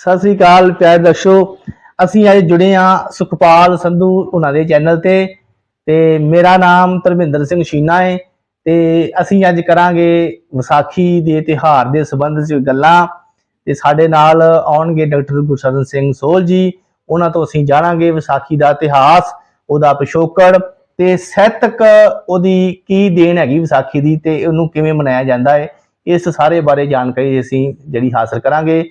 ਸਤਿ ਸ੍ਰੀ ਅਕਾਲ, ਪਿਆਰੇ ਦਰਸ਼ੋ ਅਸੀਂ ਅੱਜ ਜੁੜੇ ਆ ਸੁਖਪਾਲ ਸੰਧੂ ਉਹਨਾਂ ਦੇ ਚੈਨਲ ਤੇ ਤੇ ਮੇਰਾ ਨਾਮ ਧਰਮਿੰਦਰ ਸਿੰਘ ਸ਼ੀਨਾ ਹੈ ਤੇ ਅਸੀਂ ਅੱਜ ਕਰਾਂਗੇ ਵਿਸਾਖੀ ਦੇ ਤਿਹਾਰ ਦੇ ਸੰਬੰਧ ਵਿੱਚ ਗੱਲਾਂ ਤੇ ਸਾਡੇ ਨਾਲ ਆਉਣਗੇ ਡਾਕਟਰ ਗੁਰਸ਼ਰਨ ਸਿੰਘ ਸੋਲ ਜੀ। ਉਹਨਾਂ ਤੋਂ ਅਸੀਂ ਜਾਣਾਂਗੇ ਵਿਸਾਖੀ ਦਾ ਇਤਿਹਾਸ, ਉਹਦਾ ਪਿਛੋਕੜ ਤੇ ਸਾਹਿਤਕ ਉਹਦੀ ਕੀ ਦੇਣ ਹੈਗੀ ਵਿਸਾਖੀ ਦੀ ਤੇ ਉਹਨੂੰ ਕਿਵੇਂ ਮਨਾਇਆ ਜਾਂਦਾ ਹੈ ਇਸ ਸਾਰੇ ਬਾਰੇ ਜਾਣਕਾਰੀ ਅਸੀਂ ਜਿਹੜੀ ਹਾਸਲ ਕਰਾਂਗੇ।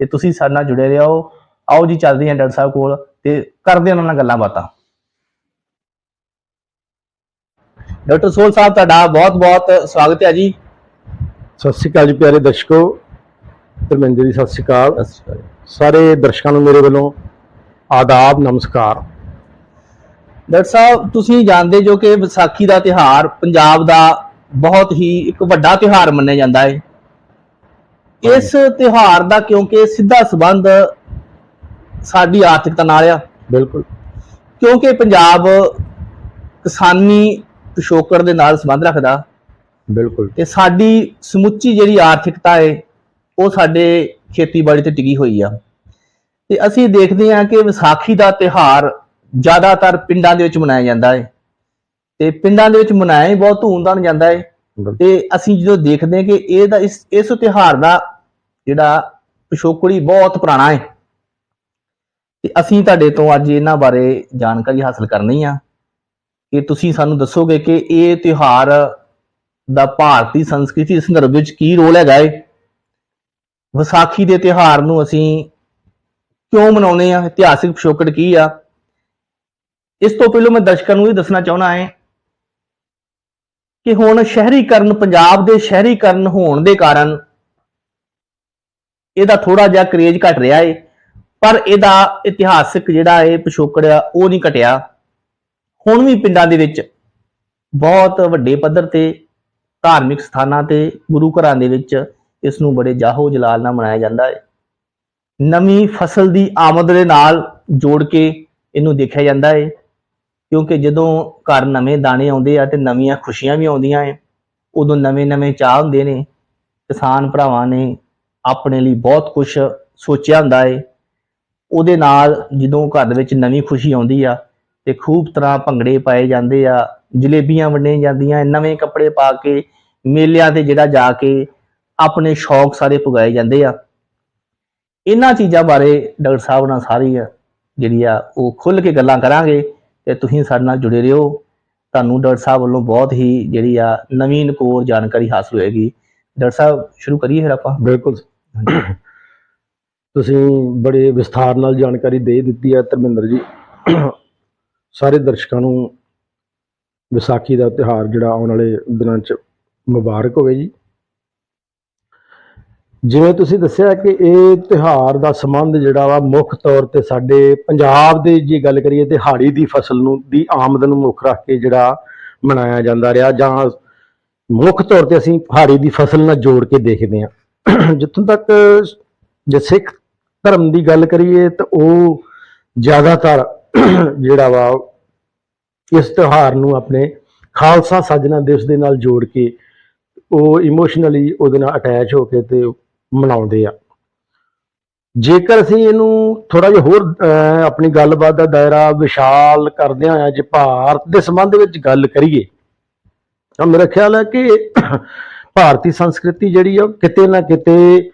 ਤੇ ਤੁਸੀਂ ਸਾਡੇ ਨਾਲ ਜੁੜੇ ਰਹੋ। ਆਓ ਜੀ ਚੱਲਦੇ ਹਾਂ ਡਾਕਟਰ ਸਾਹਿਬ ਕੋਲ ਤੇ ਕਰਦੇ ਹਾਂ ਉਹਨਾਂ ਨਾਲ ਗੱਲਾਂ ਬਾਤਾਂ। ਡਾਕਟਰ ਸੋਲ ਸਾਹਿਬ ਤੁਹਾਡਾ ਬਹੁਤ-ਬਹੁਤ ਸਵਾਗਤ ਹੈ ਜੀ। ਸਤਿ ਸ਼੍ਰੀ ਅਕਾਲ ਜੀ ਪਿਆਰੇ ਦਰਸ਼ਕੋ। ਧਰਮਿੰਦਰ ਜੀ ਸਤਿ ਸ਼੍ਰੀ ਅਕਾਲ। ਸਾਰੇ ਦਰਸ਼ਕਾਂ ਨੂੰ ਮੇਰੇ ਵੱਲੋਂ ਆਦਾਬ ਨਮਸਕਾਰ। ਡਾਕਟਰ ਸਾਹਿਬ ਤੁਸੀਂ ਜਾਣਦੇ ਜੋ ਕਿ ਵਿਸਾਖੀ ਦਾ ਤਿਹਾਰ ਪੰਜਾਬ ਦਾ ਬਹੁਤ ਹੀ ਇੱਕ ਵੱਡਾ ਤਿਹਾਰ ਮੰਨਿਆ ਜਾਂਦਾ ਹੈ। ਇਸ ਤਿਹਾਰ ਦਾ ਕਿਉਂਕਿ ਸਿੱਧਾ ਸੰਬੰਧ ਸਾਡੀ ਆਰਥਿਕਤਾ ਨਾਲ ਆ। ਬਿਲਕੁਲ। ਕਿਉਂਕਿ ਪੰਜਾਬ ਕਿਸਾਨੀ ਪਿਛੋਕੜ ਦੇ ਨਾਲ ਸੰਬੰਧ ਰੱਖਦਾ। ਬਿਲਕੁਲ। ਤੇ ਸਾਡੀ ਸਮੁੱਚੀ ਜਿਹੜੀ ਆਰਥਿਕਤਾ ਹੈ ਉਹ ਸਾਡੇ ਖੇਤੀਬਾੜੀ ਤੇ ਟਿਕੀ ਹੋਈ ਆ। ਤੇ ਅਸੀਂ ਦੇਖਦੇ ਹਾਂ ਕਿ ਵਿਸਾਖੀ ਦਾ ਤਿਹਾਰ ਜ਼ਿਆਦਾਤਰ ਪਿੰਡਾਂ ਦੇ ਵਿੱਚ ਮਨਾਇਆ ਜਾਂਦਾ ਹੈ ਤੇ ਪਿੰਡਾਂ ਦੇ ਵਿੱਚ ਮਨਾਇਆ ਹੀ ਬਹੁਤ ਧੂਮਧਾਮ ਜਾਂਦਾ ਹੈ ਤੇ ਅਸੀਂ ਜਦੋਂ ਦੇਖਦੇ ਹਾਂ ਕਿ ਇਹਦਾ ਇਸ ਇਸ ਤਿਹਾਰ ਦਾ ਜਿਹੜਾ ਪਿਛੋਕੜੀ ਬਹੁਤ ਪੁਰਾਣਾ ਹੈ। ਤੇ ਅਸੀਂ ਤੁਹਾਡੇ ਤੋਂ ਅੱਜ ਇਹਨਾਂ ਬਾਰੇ ਜਾਣਕਾਰੀ ਹਾਸਲ ਕਰਨੀ ਆ ਕਿ ਤੁਸੀਂ ਸਾਨੂੰ ਦੱਸੋਗੇ ਕਿ ਇਹ ਤਿਉਹਾਰ ਦਾ ਭਾਰਤੀ ਸੰਸਕ੍ਰਿਤੀ ਸੰਦਰਭ ਵਿੱਚ ਕੀ ਰੋਲ ਹੈਗਾ ਹੈ ਵਿਸਾਖੀ ਦੇ ਤਿਉਹਾਰ ਨੂੰ ਅਸੀਂ ਕਿਉਂ ਮਨਾਉਂਦੇ ਆ ਇਤਿਹਾਸਿਕ ਪਿਛੋਕੜ ਕੀ ਆ? ਇਸ ਤੋਂ ਪਹਿਲਾਂ ਮੈਂ ਦਰਸ਼ਕਾਂ ਨੂੰ ਇਹ ਦੱਸਣਾ ਚਾਹੁੰਦਾ ਹਾਂ ਕਿ ਹੁਣ ਸ਼ਹਿਰੀਕਰਨ, ਪੰਜਾਬ ਦੇ ਸ਼ਹਿਰੀਕਰਨ ਹੋਣ ਦੇ ਕਾਰਨ ਇਹਦਾ ਥੋੜਾ ਜਿਹਾ ਕਰੇਜ ਘਟ ਰਿਹਾ ਹੈ ਪਰ ਇਹਦਾ ਇਤਿਹਾਸਿਕ ਜਿਹੜਾ ਇਹ ਪਿਛੋਕੜ ਆ, ਉਹ ਨਹੀਂ ਘਟਿਆ। ਹੁਣ ਵੀ ਪਿੰਡਾਂ ਦੇ ਵਿੱਚ ਬਹੁਤ ਵੱਡੇ ਪੱਧਰ ਤੇ ਧਾਰਮਿਕ ਸਥਾਨਾਂ ਤੇ ਗੁਰੂ ਘਰਾਂ ਦੇ ਵਿੱਚ ਇਸ ਨੂੰ ਬੜੇ ਜਾਹੋ ਜਲਾਲ ਨਾਲ ਮਨਾਇਆ ਜਾਂਦਾ ਹੈ ਨਵੀਂ ਫਸਲ ਦੀ ਆਮਦ ਦੇ ਨਾਲ ਜੋੜ ਕੇ ਇਹਨੂੰ ਦੇਖਿਆ ਜਾਂਦਾ ਹੈ ਕਿਉਂਕਿ ਜਦੋਂ ਘਰ ਨਵੇਂ ਦਾਣੇ ਆਉਂਦੇ ਆ ਤੇ ਨਵੀਆਂ ਖੁਸ਼ੀਆਂ ਵੀ ਆਉਂਦੀਆਂ ਐ, ਉਦੋਂ ਨਵੇਂ-ਨਵੇਂ ਚਾਹ ਹੁੰਦੇ ਨੇ, ਕਿਸਾਨ ਭਰਾਵਾਂ ਨੇ ਆਪਣੇ ਲਈ ਬਹੁਤ ਕੁਝ ਸੋਚਿਆ ਹੁੰਦਾ ਏ। ਉਹਦੇ ਨਾਲ ਜਦੋਂ ਘਰ ਦੇ ਵਿੱਚ ਨਵੀਂ ਖੁਸ਼ੀ ਆਉਂਦੀ ਆ ਤੇ ਖੂਬ ਤਰ੍ਹਾਂ ਭੰਗੜੇ ਪਾਏ ਜਾਂਦੇ ਆ, ਜਲੇਬੀਆਂ ਵੰਡੀਆਂ ਜਾਂਦੀਆਂ, ਨਵੇਂ ਕੱਪੜੇ ਪਾ ਕੇ, ਮੇਲਿਆਂ ਤੇ ਜਿਹੜਾ ਜਾ ਕੇ ਆਪਣੇ ਸ਼ੌਕ ਸਾਰੇ ਪੁਗਾਏ ਜਾਂਦੇ ਆ। ਇਹਨਾਂ ਚੀਜ਼ਾਂ ਬਾਰੇ ਡਾਕਟਰ ਸਾਹਿਬ ਨਾਲ ਸਾਰੀ ਜਿਹੜੀ ਆ ਉਹ ਖੁੱਲ ਕੇ ਗੱਲਾਂ ਕਰਾਂਗੇ। ਤੇ ਤੁਸੀਂ ਸਾਡੇ ਨਾਲ ਜੁੜੇ ਰਹੋ। ਤੁਹਾਨੂੰ ਡਾਕਟਰ ਸਾਹਿਬ ਵੱਲੋਂ ਬਹੁਤ ਹੀ ਜਿਹੜੀ ਆ ਨਵੀਨ ਕੋਰ ਜਾਣਕਾਰੀ ਹਾਸਲ ਹੋਏਗੀ। ਡਾਕਟਰ ਸਾਹਿਬ ਸ਼ੁਰੂ ਕਰੀਏ ਫਿਰ ਆਪਾਂ? ਬਿਲਕੁਲ ਤੁਸੀਂ ਬੜੇ ਵਿਸਥਾਰ ਨਾਲ ਜਾਣਕਾਰੀ ਦੇ ਦਿੱਤੀ ਹੈ ਧਰਮਿੰਦਰ ਜੀ। ਸਾਰੇ ਦਰਸ਼ਕਾਂ ਨੂੰ ਵਿਸਾਖੀ ਦਾ ਤਿਉਹਾਰ ਜਿਹੜਾ ਆਉਣ ਵਾਲੇ ਦਿਨਾਂ 'ਚ ਮੁਬਾਰਕ ਹੋਵੇ ਜੀ। ਜਿਵੇਂ ਤੁਸੀਂ ਦੱਸਿਆ ਕਿ ਇਹ ਤਿਉਹਾਰ ਦਾ ਸੰਬੰਧ ਜਿਹੜਾ ਵਾ, ਮੁੱਖ ਤੌਰ ਤੇ ਸਾਡੇ ਪੰਜਾਬ ਦੇ ਜੇ ਗੱਲ ਕਰੀਏ ਤੇ ਹਾੜੀ ਦੀ ਫਸਲ ਨੂੰ, ਦੀ ਆਮਦ ਨੂੰ ਮੁੱਖ ਰੱਖ ਕੇ ਜਿਹੜਾ ਮਨਾਇਆ ਜਾਂਦਾ ਰਿਹਾ ਜਾਂ ਮੁੱਖ ਤੌਰ ਤੇ ਅਸੀਂ ਹਾੜੀ ਦੀ ਫਸਲ ਨਾਲ ਜੋੜ ਕੇ ਦੇਖਦੇ ਹਾਂ। ਜਿੱਥੋਂ ਤੱਕ ਜੇ ਸਿੱਖ ਧਰਮ ਦੀ ਗੱਲ ਕਰੀਏ ਤਾਂ ਉਹ ਜ਼ਿਆਦਾਤਰ ਜਿਹੜਾ ਵਾ, ਇਸ ਤਿਉਹਾਰ ਨੂੰ ਆਪਣੇ ਖਾਲਸਾ ਸਾਜਨਾ ਦਿਵਸ ਦੇ ਨਾਲ ਜੋੜ ਕੇ ਉਹ ਇਮੋਸ਼ਨਲੀ ਉਹਦੇ ਨਾਲ ਅਟੈਚ ਹੋ ਕੇ ਤੇ ਮਨਾਉਂਦੇ ਆ। ਜੇਕਰ ਅਸੀਂ ਇਹਨੂੰ ਥੋੜਾ ਜਿਹਾ ਹੋਰ ਆਪਣੀ ਗੱਲਬਾਤ ਦਾ ਦਾਇਰਾ ਵਿਸ਼ਾਲ ਕਰਦੇ ਹਾਂ ਜੇ ਭਾਰਤ ਦੇ ਸੰਬੰਧ ਵਿੱਚ ਗੱਲ ਕਰੀਏ, ਤਾਂ ਮੇਰਾ ਖਿਆਲ ਹੈ ਕਿ ਭਾਰਤੀ ਸੰਸਕ੍ਰਿਤੀ ਜਿਹੜੀ ਆ ਉਹ ਕਿਤੇ ਨਾ ਕਿਤੇ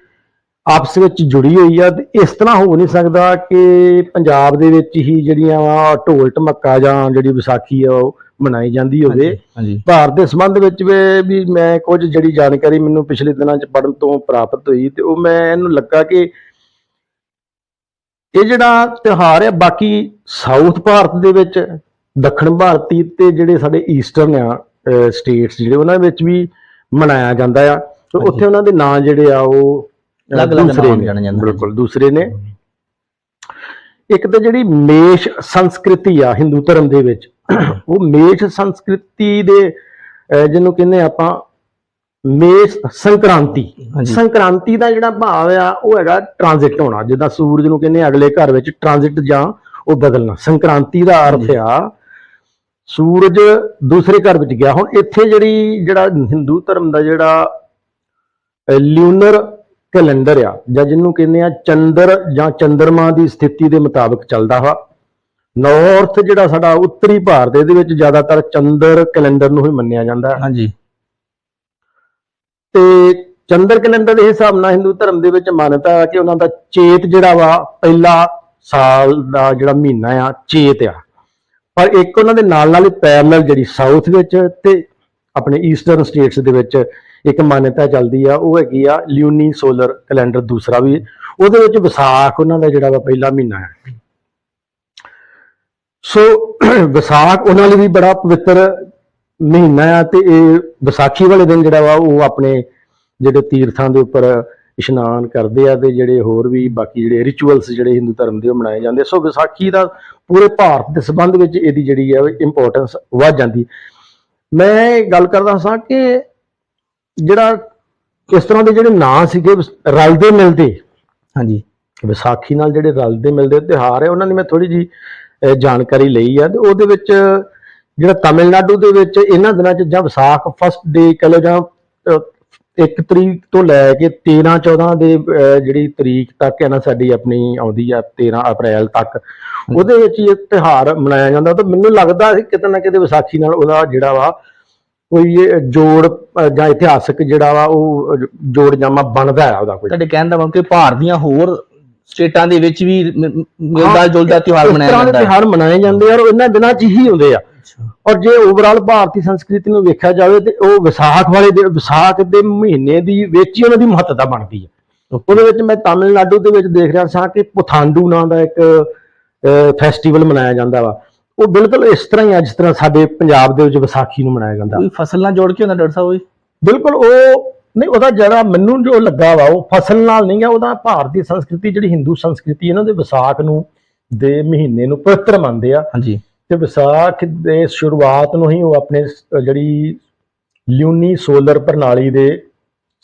ਆਪਸ ਵਿੱਚ ਜੁੜੀ ਹੋਈ ਆ ਤੇ ਇਸ ਤਰ੍ਹਾਂ ਹੋ ਨਹੀਂ ਸਕਦਾ ਕਿ ਪੰਜਾਬ ਦੇ ਵਿੱਚ ਹੀ ਜਿਹੜੀਆਂ ਢੋਲ ਢਮੱਕਾ ਜਾਂ ਜਿਹੜੀ ਵਿਸਾਖੀ ਆ ਉਹ ਮਨਾਈ ਜਾਂਦੀ ਹੋਵੇ ਹਾਂਜੀ ਭਾਰਤ ਦੇ ਸੰਬੰਧ ਵਿੱਚ ਵੀ- ਮੈਂ ਕੁਝ ਜਿਹੜੀ ਜਾਣਕਾਰੀ ਮੈਨੂੰ ਪਿਛਲੇ ਦਿਨਾਂ 'ਚ ਪੜਨ ਤੋਂ ਪ੍ਰਾਪਤ ਹੋਈ ਤੇ ਉਹ ਮੈਂ ਇਹਨੂੰ ਲੱਗਾ ਕਿ ਇਹ ਜਿਹੜਾ ਤਿਉਹਾਰ ਹੈ ਬਾਕੀ ਸਾਊਥ ਭਾਰਤ ਦੇ ਵਿੱਚ ਦੱਖਣ ਭਾਰਤੀ ਤੇ ਜਿਹੜੇ ਸਾਡੇ ਈਸਟਰਨ ਆ ਸਟੇਟਸ ਜਿਹੜੇ ਉਹਨਾਂ ਵਿੱਚ ਵੀ ਮਨਾਇਆ ਜਾਂਦਾ ਆ ਤੇ। ਉੱਥੇ ਉਹਨਾਂ ਦੇ ਨਾਂ ਜਿਹੜੇ ਆ ਉਹ ਅਲੱਗ-ਅਲੱਗ ਨੇ। ਜਾਣੇ ਜਾਂਦੇ ਨੇ। ਬਿਲਕੁਲ ਦੂਸਰੇ ਨੇ ਇੱਕ ਤਾਂ ਜਿਹੜੀ ਮੇਸ਼ ਸੰਸਕ੍ਰਿਤੀ ਆ ਹਿੰਦੂ ਧਰਮ ਦੇ ਵਿੱਚ ਉਹ ਮੇਸ਼ ਸੰਸਕ੍ਰਿਤੀ ਦੇ ਜਿਹਨੂੰ ਕਹਿੰਦੇ ਆਪਾਂ ਮੇਸ਼ ਸੰਕ੍ਰਾਂਤੀ। ਸੰਕ੍ਰਾਂਤੀ ਦਾ ਜਿਹੜਾ ਭਾਵ ਆ ਉਹ ਹੈਗਾ ਟ੍ਰਾਂਜ਼ਿਟ ਹੋਣਾ। ਜਿੱਦਾਂ ਸੂਰਜ ਨੂੰ ਕਹਿੰਦੇ ਅਗਲੇ ਘਰ ਵਿੱਚ ਟ੍ਰਾਂਜ਼ਿਟ ਜਾਂ ਉਹ ਬਦਲਣਾ। ਸੰਕ੍ਰਾਂਤੀ ਦਾ ਅਰਥ। ਆ ਸੂਰਜ ਦੂਸਰੇ ਘਰ ਵਿੱਚ ਗਿਆ। ਹੁਣ ਇੱਥੇ ਜਿਹੜੀ ਜਿਹੜਾ ਹਿੰਦੂ ਧਰਮ ਦਾ ਜਿਹੜਾ ਲਿਊਨਰ ਕੈਲੰਡਰ ਆ ਜਾਂ ਜਿਹਨੂੰ ਕਹਿੰਦੇ ਆ ਚੰਦਰ ਜਾਂ ਚੰਦਰਮਾ ਦੀ ਸਥਿਤੀ ਦੇ ਮੁਤਾਬਕ ਚੱਲਦਾ ਵਾ। ਨਾਰਥ ਜਿਹੜਾ ਸਾਡਾ ਉੱਤਰੀ ਭਾਰਤ ਇਹਦੇ ਵਿੱਚ ਜ਼ਿਆਦਾਤਰ ਚੰਦਰ ਕੈਲੰਡਰ ਨੂੰ ਹੀ ਮੰਨਿਆ ਜਾਂਦਾ ਹੈ। ਹਾਂਜੀ। ਤੇ ਚੰਦਰ ਕੈਲੰਡਰ ਦੇ ਹਿਸਾਬ ਨਾਲ ਹਿੰਦੂ ਧਰਮ ਦੇ ਵਿੱਚ ਮਾਨਤਾ ਹੈ ਕਿ ਉਹਨਾਂ ਦਾ ਚੇਤ ਜਿਹੜਾ ਵਾ ਪਹਿਲਾ ਸਾਲ ਦਾ ਜਿਹੜਾ ਮਹੀਨਾ ਆ ਚੇਤ ਆ। ਪਰ ਇੱਕ ਉਹਨਾਂ ਦੇ ਨਾਲ ਨਾਲ ਹੀ ਪੈਰਲਲ ਜਿਹੜੀ ਸਾਊਥ ਵਿੱਚ ਤੇ ਆਪਣੇ ਈਸਟਰਨ ਸਟੇਟਸ ਦੇ ਵਿੱਚ ਇੱਕ ਮਾਨਤਾ ਚੱਲਦੀ ਆ ਉਹ ਹੈਗੀ ਆ ਲਿਊਨੀ ਸੋਲਰ ਕੈਲੰਡਰ ਦੂਸਰਾ ਵੀ। ਉਹਦੇ ਵਿੱਚ ਵਿਸਾਖ ਉਹਨਾਂ ਦਾ ਜਿਹੜਾ ਵਾ ਪਹਿਲਾ ਮਹੀਨਾ ਹੈ ਸੋ ਵਿਸਾਖ ਉਹਨਾਂ ਲਈ ਵੀ ਬੜਾ ਪਵਿੱਤਰ ਮਹੀਨਾ ਆ ਤੇ ਇਹ ਵਿਸਾਖੀ ਵਾਲੇ ਦਿਨ ਜਿਹੜਾ ਵਾ ਉਹ ਆਪਣੇ ਜਿਹੜੇ ਤੀਰਥਾਂ ਦੇ ਉੱਪਰ ਇਸ਼ਨਾਨ ਕਰਦੇ ਆ ਤੇ ਜਿਹੜੇ ਹੋਰ ਵੀ ਬਾਕੀ ਜਿਹੜੇ ਰਿਚੁਅਲਸ ਜਿਹੜੇ ਹਿੰਦੂ ਧਰਮ ਦੇ ਉਹ ਮਨਾਏ ਜਾਂਦੇ ਸੋ ਵਿਸਾਖੀ ਦਾ ਪੂਰੇ ਭਾਰਤ ਦੇ ਸੰਬੰਧ ਵਿੱਚ ਇਹਦੀ ਜਿਹੜੀ ਹੈ ਇੰਪੋਰਟੈਂਸ ਵੱਧ ਜਾਂਦੀ ਮੈਂ ਗੱਲ ਕਰਦਾ ਸਾਂ ਕਿ ਜਿਹੜਾ ਇਸ ਤਰ੍ਹਾਂ ਦੇ ਜਿਹੜੇ ਨਾਂ ਸੀਗੇ ਰਲਦੇ ਮਿਲਦੇ। ਹਾਂਜੀ। ਵਿਸਾਖੀ ਨਾਲ ਜਿਹੜੇ ਰਲਦੇ ਮਿਲਦੇ ਤਿਉਹਾਰ ਹੈ ਉਹਨਾਂ ਦੀ ਮੈਂ ਥੋੜੀ ਜੀ ਜਾਣਕਾਰੀ ਲਈ ਆ ਤੇ ਉਹਦੇ ਵਿੱਚ ਜਿਹੜਾ ਤਾਮਿਲਨਾਡੂ ਦੇ ਵਿੱਚ ਇਹਨਾਂ ਦਿਨਾਂ 'ਚ ਜਾਂ ਵਿਸਾਖ ਫਸਟ ਡੇ ਕਹ ਜਾਂ ਅਹ, ਇੱਕ ਤਰੀਕ ਤੋਂ ਲੈ ਕੇ 13 14 ਦੇ ਜਿਹੜੀ ਤਰੀਕ ਤੱਕ ਹੈ ਨਾ ਸਾਡੀ ਆਪਣੀ ਆਉਂਦੀ ਆ 13 ਅਪ੍ਰੈਲ ਤੱਕ ਉਹਦੇ ਵਿੱਚ ਇਹ ਤਿਉਹਾਰ ਮਨਾਇਆ ਜਾਂਦਾ ਤਾਂ ਮੈਨੂੰ ਲੱਗਦਾ ਸੀ ਕਿਤੇ ਨਾ ਕਿਤੇ ਵਿਸਾਖੀ ਨਾਲ ਉਹਦਾ ਜਿਹੜਾ ਵਾ ਕੋਈ ਜੋੜ ਜਾਂ ਇਤਿਹਾਸਕ ਜਿਹੜਾ ਵਾ ਉਹ ਜੋੜ ਜਾਮਾ ਬਣਦਾ ਹੈ ਉਹਦਾ ਕੋਈ। ਤੁਹਾਡੇ ਕਹਿਣ ਦਾ ਮਤਲਬ ਕਿ ਭਾਰਤ ਦੀਆਂ ਹੋਰ ਸਟੇਟਾਂ ਦੇ ਵਿੱਚ ਵੀ ਮਿਲਦਾ ਜੁਲਦਾ ਤਿਉਹਾਰ ਮਨਾਇਆ ਜਾਂਦਾ ਹੈ। ਤਿਉਹਾਰ ਮਨਾਏ ਜਾਂਦੇ ਆ ਔਰ ਇਹਨਾਂ ਦਿਨਾਂ 'ਚ ਹੀ ਹੁੰਦੇ ਆ। ਔਰ ਜੇ ਓਵਰਆਲ ਭਾਰਤੀ ਸੰਸਕ੍ਰਿਤੀ ਨੂੰ ਵੇਖਿਆ ਜਾਵੇ ਤੇ ਉਹ ਵਿਸਾਖ ਵਾਲੇ ਦੇ ਵਿਸਾਖ ਦੇ ਮਹੀਨੇ ਦੀ ਵਿੱਚ ਹੀ ਉਹਨਾਂ ਦੀ ਮਹੱਤਤਾ ਬਣਦੀ ਹੈ ਉਹਦੇ ਵਿੱਚ ਮੈਂ ਤਾਮਿਲਨਾਡੂ ਦੇ ਵਿੱਚ ਦੇਖ ਰਿਹਾ ਸਾਂ ਕਿ ਪੁਥਾਂਡੂ ਨਾਂ ਦਾ ਇੱਕ ਫੈਸਟੀਵਲ ਮਨਾਇਆ ਜਾਂਦਾ ਵਾ। ਉਹ ਬਿਲਕੁਲ ਇਸ ਤਰ੍ਹਾਂ ਹੀ ਆ ਜਿਸ ਤਰ੍ਹਾਂ ਸਾਡੇ ਪੰਜਾਬ ਦੇ ਵਿੱਚ ਵਿਸਾਖੀ ਨੂੰ ਮਨਾਇਆ ਜਾਂਦਾ। ਕੋਈ ਫਸਲ ਨਾਲ ਜੋੜ ਕੇ ਹੁੰਦਾ ਡਾਕਟਰ ਸਾਹਿਬ? ਬਿਲਕੁਲ ਉਹ ਨਹੀਂ ਉਹਦਾ ਜਿਹੜਾ ਮੈਨੂੰ ਜੋ ਲੱਗਾ ਵਾ ਉਹ ਫਸਲ ਨਾਲ ਨਹੀਂ ਆ ਉਹਦਾ ਭਾਰਤੀ ਸੰਸਕ੍ਰਿਤੀ ਜਿਹੜੀ ਹਿੰਦੂ ਸੰਸਕ੍ਰਿਤੀ ਇਹਨਾਂ ਦੇ ਵਿਸਾਖ ਨੂੰ ਦੇ ਮਹੀਨੇ ਨੂੰ ਪਵਿੱਤਰ ਮੰਨਦੇ ਆ। ਹਾਂਜੀ। ਤੇ ਵਿਸਾਖ ਦੇ ਸ਼ੁਰੂਆਤ ਨੂੰ ਹੀ ਉਹ ਆਪਣੇ ਜਿਹੜੀ ਲਿਊਨੀ ਸੋਲਰ ਪ੍ਰਣਾਲੀ ਦੇ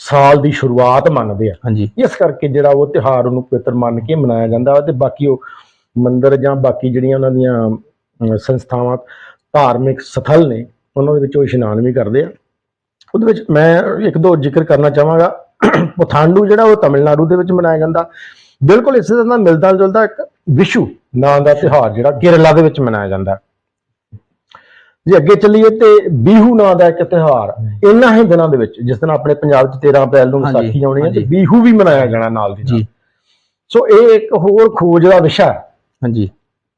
ਸਾਲ ਦੀ ਸ਼ੁਰੂਆਤ ਮੰਨਦੇ ਆ। ਹਾਂਜੀ। ਇਸ ਕਰਕੇ ਜਿਹੜਾ ਉਹ ਤਿਉਹਾਰ ਉਹਨੂੰ ਪਵਿੱਤਰ ਮੰਨ ਕੇ ਮਨਾਇਆ ਜਾਂਦਾ ਤੇ ਬਾਕੀ ਉਹ ਮੰਦਿਰ ਜਾਂ ਬਾਕੀ ਜਿਹੜੀਆਂ ਉਹਨਾਂ ਦੀਆਂ ਸੰਸਥਾਵਾਂ ਧਾਰਮਿਕ ਸਥਲ ਨੇ ਉਹਨਾਂ ਦੇ ਵਿੱਚ ਉਹ ਇਸ਼ਨਾਨ ਵੀ ਕਰਦੇ ਆ। ਉਹਦੇ ਵਿੱਚ ਮੈਂ ਇੱਕ ਦੋ ਜ਼ਿਕਰ ਕਰਨਾ ਚਾਹਾਂਗਾ। ਪੁਥਾਂਡੂ ਜਿਹੜਾ ਉਹ ਤਮਿਲਨਾਡੂ ਦੇ ਵਿੱਚ ਮਨਾਇਆ ਜਾਂਦਾ। ਬਿਲਕੁਲ ਇਸੇ ਤਰ੍ਹਾਂ ਦਾ ਮਿਲਦਾ ਜੁਲਦਾ ਇੱਕ ਵਿਸ਼ੂ ਨਾਂ ਦਾ ਤਿਉਹਾਰ ਜਿਹੜਾ ਕੇਰਲਾ ਦੇ ਵਿੱਚ ਮਨਾਇਆ ਜਾਂਦਾ। ਜੇ ਅੱਗੇ ਚੱਲੀਏ ਤੇ ਬੀਹੂ ਨਾਂ ਦਾ ਇੱਕ ਤਿਉਹਾਰ ਇਹਨਾਂ ਹੀ ਦਿਨਾਂ ਦੇ ਵਿੱਚ ਜਿਸ ਦਿਨ ਆਪਣੇ ਪੰਜਾਬ 'ਚ 13 ਅਪ੍ਰੈਲ ਨੂੰ ਵਿਸਾਖੀ ਆਉਣੀ ਹੈ ਤੇ। ਬੀਹੂ ਵੀ ਮਨਾਇਆ ਜਾਣਾ ਨਾਲ ਦੀ ਨਾਲ। ਜੀ। ਸੋ ਇਹ ਇੱਕ ਹੋਰ ਖੋਜ ਦਾ ਵਿਸ਼ਾ ਹੈ ਹਾਂਜੀ।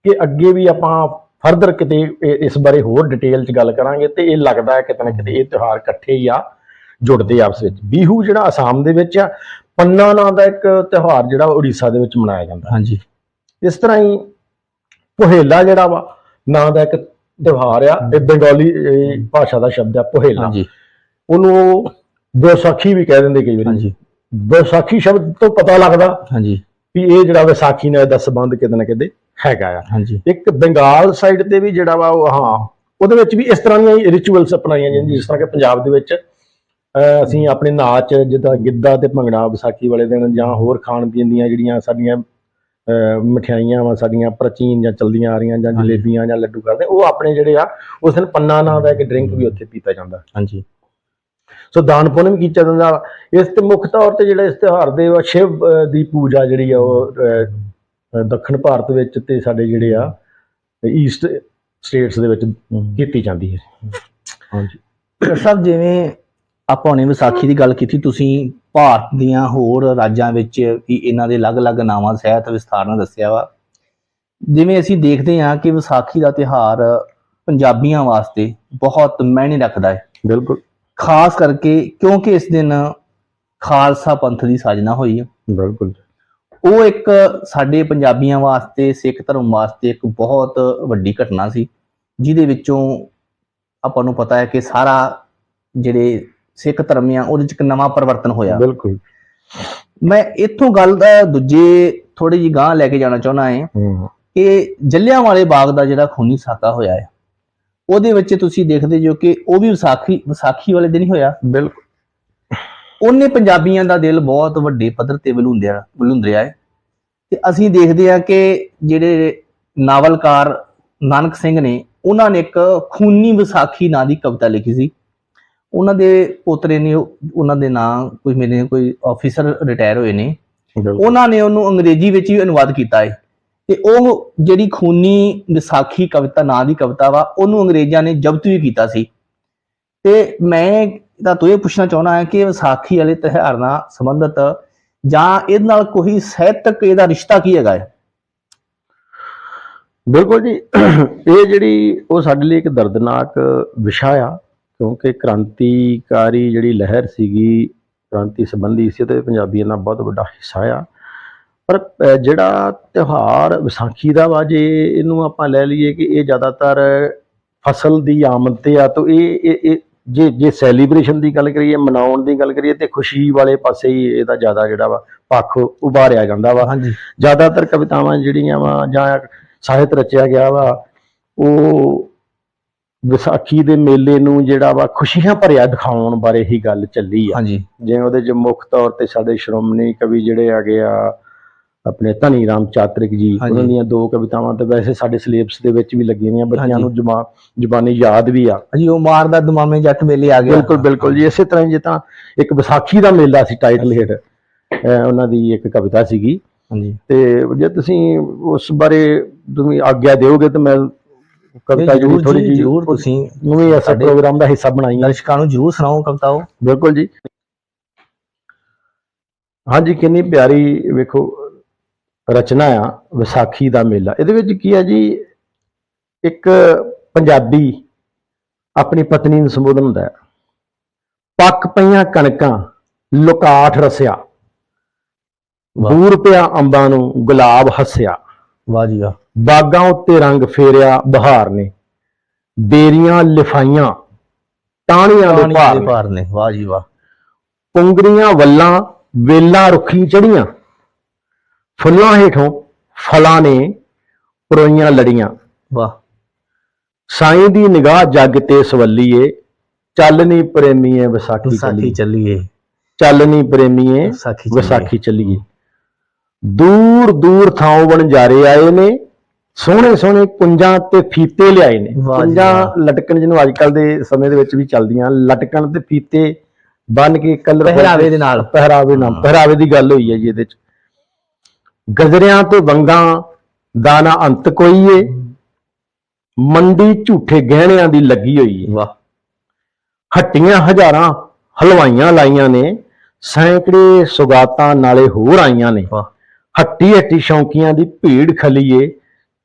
ਕਿ ਅੱਗੇ ਵੀ ਆਪਾਂ ਫਰਦਰ ਕਿਤੇ ਇਸ ਬਾਰੇ ਹੋਰ ਡਿਟੇਲ 'ਚ ਗੱਲ ਕਰਾਂਗੇ ਤੇ ਇਹ ਲੱਗਦਾ ਹੈ ਕਿਤੇ ਨਾ ਕਿਤੇ ਇਹ ਤਿਉਹਾਰ ਇਕੱਠੇ ਹੀ ਆ ਜੁੜਦੇ ਆਪਸ ਵਿੱਚ। ਬੀਹੂ ਜਿਹੜਾ ਅਸਾਮ ਦੇ ਵਿੱਚ ਆ ਪੰਨਾ ਨਾਂ ਦਾ ਇੱਕ ਤਿਉਹਾਰ ਜਿਹੜਾ ਉੜੀਸਾ ਦੇ ਵਿੱਚ ਮਨਾਇਆ ਜਾਂਦਾ ਹਾਂਜੀ। ਇਸ ਤਰ੍ਹਾਂ ਹੀ ਪੋਹੇਲਾ ਜਿਹੜਾ ਵਾ ਨਾਂ ਦਾ ਇੱਕ ਤਿਉਹਾਰ ਆ ਇਹ ਬੰਗਾਲੀ ਭਾਸ਼ਾ ਦਾ ਸ਼ਬਦ ਆ ਪੋਹੇਲਾ। ਹਾਂਜੀ। ਉਹਨੂੰ ਵਿਸਾਖੀ ਵੀ ਕਹਿ ਦਿੰਦੇ ਕਈ ਵਾਰੀ। ਹਾਂਜੀ। ਵਿਸਾਖੀ ਸ਼ਬਦ ਤੋਂ ਪਤਾ ਲੱਗਦਾ ਹਾਂਜੀ। ਵੀ ਇਹ ਜਿਹੜਾ ਵਿਸਾਖੀ ਨਾਲ ਦਾ ਸੰਬੰਧ ਕਿਤੇ ਨਾ ਕਿਤੇ ਹੈਗਾ ਆ ਹਾਂਜੀ ਇੱਕ ਬੰਗਾਲ ਸਾਈਡ ਤੇ ਵੀ ਜਿਹੜਾ ਵਾ ਉਹ ਹਾਂ ਉਹਦੇ ਵਿੱਚ ਵੀ ਇਸ ਤਰ੍ਹਾਂ ਦੀਆਂ ਰਿਚੁਅਲਸ ਅਪਣਾਈਆਂ ਜਾਂਦੀਆਂ ਜਿਸ ਤਰ੍ਹਾਂ ਕਿ ਪੰਜਾਬ ਦੇ ਵਿੱਚ ਅਸੀਂ ਆਪਣੇ ਨਾਚ ਜਿੱਦਾਂ ਗਿੱਧਾ ਤੇ ਭੰਗੜਾ ਵਿਸਾਖੀ ਵਾਲੇ ਦਿਨ ਜਾਂ ਹੋਰ ਖਾਣ ਪੀਣ ਦੀਆਂ ਜਿਹੜੀਆਂ ਸਾਡੀਆਂ ਮਠਿਆਈਆਂ ਵਾ ਸਾਡੀਆਂ ਪ੍ਰਾਚੀਨ ਜਾਂ ਚਲਦੀਆਂ ਆ ਰਹੀਆਂ ਜਾਂ। ਜਲੇਬੀਆਂ ਜਾਂ ਲੱਡੂ ਕਰਦੇ ਉਹ ਆਪਣੇ ਜਿਹੜੇ ਆ ਉਸ ਦਿਨ ਪੰਨਾ ਨਾਂ ਦਾ ਇੱਕ ਡਰਿੰਕ ਵੀ ਉੱਥੇ ਪੀਤਾ ਜਾਂਦਾ ਹਾਂਜੀ ਸੋ ਦਾਨ ਪੁੰਨ ਵੀ ਕੀਤਾ ਜਾਂਦਾ। ਇਸ ਤੇ ਮੁੱਖ ਤੌਰ ਤੇ ਜਿਹੜਾ ਇਸ ਤਿਉਹਾਰ ਦੇ ਵਾ ਸ਼ਿਵ ਦੀ ਪੂਜਾ ਜਿਹੜੀ ਆ ਉਹ ਦੱਖਣ ਭਾਰਤ ਵਿੱਚ ਤੇ ਸਾਡੇ ਜਿਹੜੇ ਆ ਈਸਟ ਸਟੇਟਸ ਦੇ ਵਿੱਚ ਕੀਤੀ ਜਾਂਦੀ ਹੈ। ਹਾਂਜੀ। ਡਾਕਟਰ ਸਾਹਿਬ ਜਿਵੇਂ ਆਪਾਂ ਹੁਣੇ ਵਿਸਾਖੀ ਦੀ ਗੱਲ ਕੀਤੀ ਤੁਸੀਂ ਭਾਰਤ ਦੀਆਂ ਹੋਰ ਰਾਜਾਂ ਵਿੱਚ ਵੀ ਇਹਨਾਂ ਦੇ ਅਲੱਗ-ਅਲੱਗ ਨਾਵਾਂ ਸਹਿਤ ਵਿਸਥਾਰ ਨਾਲ ਦੱਸਿਆ ਵਾ। ਜਿਵੇਂ ਅਸੀਂ ਦੇਖਦੇ ਹਾਂ ਕਿ ਵਿਸਾਖੀ ਦਾ ਤਿਹਾਰ ਪੰਜਾਬੀਆਂ ਵਾਸਤੇ ਬਹੁਤ ਮਾਇਨੇ ਰੱਖਦਾ ਹੈ। ਬਿਲਕੁਲ। ਖਾਸ ਕਰਕੇ ਕਿਉਂਕਿ ਇਸ ਦਿਨ ਖਾਲਸਾ ਪੰਥ ਦੀ ਸਾਜਨਾ ਹੋਈ ਹੈ। ਬਿਲਕੁਲ ਉਹ ਇੱਕ ਸਾਡੇ ਪੰਜਾਬੀਆਂ ਵਾਸਤੇ ਸਿੱਖ ਧਰਮ ਵਾਸਤੇ ਇੱਕ ਬਹੁਤ ਵੱਡੀ ਘਟਨਾ ਸੀ ਜਿਹਦੇ ਵਿੱਚੋਂ ਆਪਾਂ ਨੂੰ ਪਤਾ ਹੈ ਕਿ ਸਾਰਾ ਜਿਹੜੇ ਸਿੱਖ ਧਰਮ ਆ ਉਹਦੇ ਚ ਇੱਕ ਨਵਾਂ ਪਰਿਵਰਤਨ ਹੋਇਆ। ਬਿਲਕੁਲ। ਮੈਂ ਇੱਥੋਂ ਗੱਲ ਦਾ ਦੂਜੇ ਥੋੜੀ ਜਿਹੀ ਗਾਂਹ ਲੈ ਕੇ ਜਾਣਾ ਚਾਹੁੰਦਾ ਹਾਂ ਕਿ ਜੱਲਿਆਂਵਾਲੇ ਬਾਗ ਦਾ ਜਿਹੜਾ ਖੂਨੀ ਸਾਕਾ ਹੋਇਆ ਹੈ ਉਹਦੇ ਵਿੱਚ ਤੁਸੀਂ ਦੇਖਦੇ ਜੋ ਕਿ ਉਹ ਵੀ ਵਿਸਾਖੀ ਵਿਸਾਖੀ ਵਾਲੇ ਦਿਨ ਹੀ ਹੋਇਆ। ਬਿਲਕੁਲ। ਉਹਨੇ ਪੰਜਾਬੀਆਂ ਦਾ ਦਿਲ ਬਹੁਤ ਵੱਡੇ ਪੱਧਰ ਤੇ ਵਲੂੰਦਿਆ ਵਲੂੰਦਰਿਆ ਹੈ। ਤੇ ਅਸੀਂ ਦੇਖਦੇ ਆ ਕਿ ਜਿਹੜੇ ਨਾਵਲਕਾਰ ਨਾਨਕ ਸਿੰਘ ਨੇ ਉਹਨਾਂ ਨੇ ਇੱਕ ਖੂਨੀ ਵਿਸਾਖੀ ਨਾਂ ਦੀ ਕਵਿਤਾ ਲਿਖੀ ਸੀ। ਉਹਨਾਂ ਦੇ ਪੋਤਰੇ ਨੇ ਉਹ- ਉਹਨਾਂ ਦੇ ਨਾਂ ਕੋਈ ਮੇਰੇ ਕੋਈ ਆਫੀਸਰ ਰਿਟਾਇਰ ਹੋਏ ਨੇ। ਉਹਨਾਂ ਨੇ ਉਹਨੂੰ ਅੰਗਰੇਜ਼ੀ ਵਿੱਚ ਵੀ ਅਨੁਵਾਦ ਕੀਤਾ ਹੈ। ਤੇ ਉਹ ਜਿਹੜੀ ਖੂਨੀ ਵਿਸਾਖੀ ਕਵਿਤਾ ਨਾਂ ਦੀ ਕਵਿਤਾ ਵਾ ਉਹਨੂੰ ਅੰਗਰੇਜ਼ਾਂ ਨੇ ਜ਼ਬਤ ਵੀ ਕੀਤਾ ਸੀ। ਤੇ ਮੈਂ ਤਾਂ ਤੋਂ ਇਹ ਪੁੱਛਣਾ ਚਾਹੁੰਦਾ ਹੈ ਕਿ ਵਿਸਾਖੀ ਵਾਲੇ ਤਿਉਹਾਰ ਨਾਲ ਸੰਬੰਧਿਤ ਜਾਂ ਇਹਦੇ ਨਾਲ ਕੋਈ ਸਾਹਿਤਕ ਇਹਦਾ ਰਿਸ਼ਤਾ ਕੀ ਹੈਗਾ ਹੈ? ਬਿਲਕੁਲ ਜੀ। ਇਹ ਜਿਹੜੀ ਉਹ ਸਾਡੇ ਲਈ ਇੱਕ ਦਰਦਨਾਕ ਵਿਸ਼ਾ ਆ, ਕਿਉਂਕਿ ਕ੍ਰਾਂਤੀਕਾਰੀ ਜਿਹੜੀ ਲਹਿਰ ਸੀਗੀ, ਕ੍ਰਾਂਤੀ ਸੰਬੰਧੀ ਸੀ, ਤੇ ਪੰਜਾਬੀਆਂ ਦਾ ਬਹੁਤ ਵੱਡਾ ਹਿੱਸਾ ਆ। ਪਰ ਜਿਹੜਾ ਤਿਉਹਾਰ ਵਿਸਾਖੀ ਦਾ ਵਾ, ਜੇ ਇਹਨੂੰ ਆਪਾਂ ਲੈ ਲਈਏ ਕਿ ਇਹ ਜ਼ਿਆਦਾਤਰ ਫਸਲ ਦੀ ਆਮਦ ਤੇ ਆ, ਤਾਂ ਇਹ ਇਹ ਜੇ ਜੇ ਸੈਲੀਬ੍ਰੇਸ਼ਨ ਦੀ ਗੱਲ ਕਰੀਏ ਮਨਾਉਣ ਦੀ ਗੱਲ ਕਰੀਏ ਤੇ ਖੁਸ਼ੀ ਵਾਲੇ ਪਾਸੇ ਹੀ ਇਹਦਾ ਜ਼ਿਆਦਾ ਜਿਹੜਾ ਵਾ ਪੱਖ ਉਭਾਰਿਆ ਜਾਂਦਾ ਵਾ। ਹਾਂਜੀ। ਜ਼ਿਆਦਾਤਰ ਕਵਿਤਾਵਾਂ ਜਿਹੜੀਆਂ ਵਾ ਜਾਂ ਸਾਹਿਤ ਰਚਿਆ ਗਿਆ ਵਾ ਉਹ ਵਿਸਾਖੀ ਦੇ ਮੇਲੇ ਨੂੰ ਜਿਹੜਾ ਵਾ ਖੁਸ਼ੀਆਂ ਭਰਿਆ ਦਿਖਾਉਣ ਬਾਰੇ ਹੀ ਗੱਲ ਚੱਲੀ ਆ। ਹਾਂਜੀ। ਜਿਵੇਂ ਉਹਦੇ 'ਚ ਮੁੱਖ ਤੌਰ ਤੇ ਸਾਡੇ ਸ਼੍ਰੋਮਣੀ ਕਵੀ ਜਿਹੜੇ ਹੈਗੇ ਆ ਆਪਣੇ ਧਨੀ ਰਾਮ ਚਾਤਰਿਕ ਜੀ। ਉਹਨਾਂ ਦੀਆਂ ਦੋ ਕਵਿਤਾਵਾਂ ਤੇ ਵੈਸੇ ਸਾਡੇ ਸਿਲੇਬਸ ਦੇ ਵਿੱਚ ਵੀ ਲੱਗੀਆਂ ਹੋਈਆਂ ਬੱਚਿਆਂ। ਨੂੰ ਜ਼ੁਬਾਨ ਜ਼ੁਬਾਨੀ ਯਾਦ ਵੀ ਆ। ਹਾਂਜੀ ਉਹ ਮਾਰਦਾ ਦਮਾਮੇ ਜੱਟ ਮੇਲੇ ਆ ਗਿਆ ਬਿਲਕੁਲ ਬਿਲਕੁਲ ਜੀ ਇਸੇ ਤਰ੍ਹਾਂ ਜੇ ਤਾਂ ਇੱਕ ਵਿਸਾਖੀ ਦਾ ਮੇਲਾ ਸੀ ਟਾਈਟਲ ਹੇਠ। ਉਹਨਾਂ ਦੀ ਇੱਕ ਕਵਿਤਾ ਸੀਗੀ। ਹਾਂਜੀ। ਤੇ ਜੇ ਤੁਸੀਂ ਉਸ ਬਾਰੇ ਤੁਸੀਂ ਆਗਿਆ ਦਿਓਗੇ ਤਾਂ ਮੈਂ ਕਵਿਤਾ ਜਰੂਰ ਥੋੜੀ ਜੀ ਜਰੂਰ ਤੁਸੀਂ ਨੂੰ ਵੀ ਐਸਾ ਸਾਡੇ- ਪ੍ਰੋਗਰਾਮ ਦਾ ਹਿੱਸਾ ਬਣਾਈ ਦਰਸ਼ਕਾਂ ਨੂੰ ਜਰੂਰ ਸੁਣਾਓ ਕਵਿਤਾ ਉਹ ਬਿਲਕੁਲ ਜੀ। ਹਾਂਜੀ ਕਿੰਨੀ ਪਿਆਰੀ ਵੇਖੋ ਰਚਨਾ ਆ ਵਿਸਾਖੀ ਦਾ ਮੇਲਾ। ਇਹਦੇ ਵਿੱਚ ਕੀ ਹੈ ਜੀ ਇੱਕ ਪੰਜਾਬੀ ਆਪਣੀ ਪਤਨੀ ਨੂੰ ਸੰਬੋਧਨ ਹੁੰਦਾ ਹੈ। ਪੱਕ ਪਈਆਂ ਕਣਕਾਂ ਲੁਕਾਠ ਰਸਿਆ। ਬੂਰ ਪਿਆ ਅੰਬਾਂ ਨੂੰ ਗੁਲਾਬ ਹੱਸਿਆ। ਵਾਹ ਜੀ ਵਾਹ। ਬਾਗਾਂ ਉੱਤੇ ਰੰਗ ਫੇਰਿਆ ਬਹਾਰ ਨੇ। ਬੇਰੀਆਂ ਲਿਫਾਈਆਂ ਟਾਹਣੀਆਂ ਦੇ ਭਾਰ ਨੇ। ਵਾਹ ਜੀ ਵਾਹ। ਪੁੰਗਰੀਆਂ ਵੱਲਾਂ ਵੇਲਾਂ ਰੁੱਖੀ ਚੜੀਆਂ ਫੁੱਲਾਂ ਹੇਠੋਂ ਫਲਾਂ ਨੇ ਪਰੋਈਆਂ ਲੜੀਆਂ। ਵਾਹ। ਸਾਈਂ ਦੀ ਨਿਗਾਹ ਜੱਗ ਤੇ ਸਵੱਲੀਏ ਚੱਲਨੀ ਪ੍ਰੇਮੀਏ ਵਿਸਾਖੀ ਵਿਸਾਖੀ ਚੱਲੀਏ। ਚੱਲਨੀ ਪ੍ਰੇਮੀਏ ਵਿਸਾਖੀ ਚੱਲੀਏ। ਦੂਰ ਦੂਰ ਥਾਂ ਵਣਜਾਰੇ ਆਏ ਨੇ ਸੋਹਣੇ ਸੋਹਣੇ ਕੁੰਜਾਂ ਤੇ ਫੀਤੇ ਲਿਆਏ ਨੇ। ਕੁੰਜਾਂ। ਲਟਕਣ ਜਿਹਨੂੰ ਅੱਜ ਕੱਲ ਦੇ ਸਮੇਂ ਦੇ ਵਿੱਚ ਵੀ ਚੱਲਦੀਆਂ ਲਟਕਣ ਤੇ ਫੀਤੇ ਬੰਨ ਕੇ ਕਲਰ ਪਹਿਰਾਵੇ ਦੇ ਨਾਲ। ਪਹਿਰਾਵੇ ਨਾਲ ਪਹਿਰਾਵੇ ਦੀ ਗੱਲ ਹੋਈ ਹੈ ਜੀ ਇਹਦੇ ਚ। ਗਜਰਿਆਂ ਤੇ ਵੰਗਾਂ ਦਾ ਨਾ ਅੰਤ ਕੋਈ ਏ ਮੰਡੀ ਝੂਠੇ ਗਹਿਣਿਆਂ ਦੀ ਲੱਗੀ ਹੋਈ ਏ। ਵਾਹ। ਹੱਟੀਆਂ ਹਜ਼ਾਰਾਂ ਹਲਵਾਈਆਂ ਲਾਈਆਂ ਨੇ ਸੈਂਕੜੇ ਸੁਗਾਤਾਂ ਨਾਲੇ ਹੋਰ ਆਈਆਂ ਨੇ। ਵਾਹ। ਹੱਟੀ ਹੱਟੀ ਸ਼ੌਂਕੀਆਂ ਦੀ ਭੀੜ ਖਲੀਏ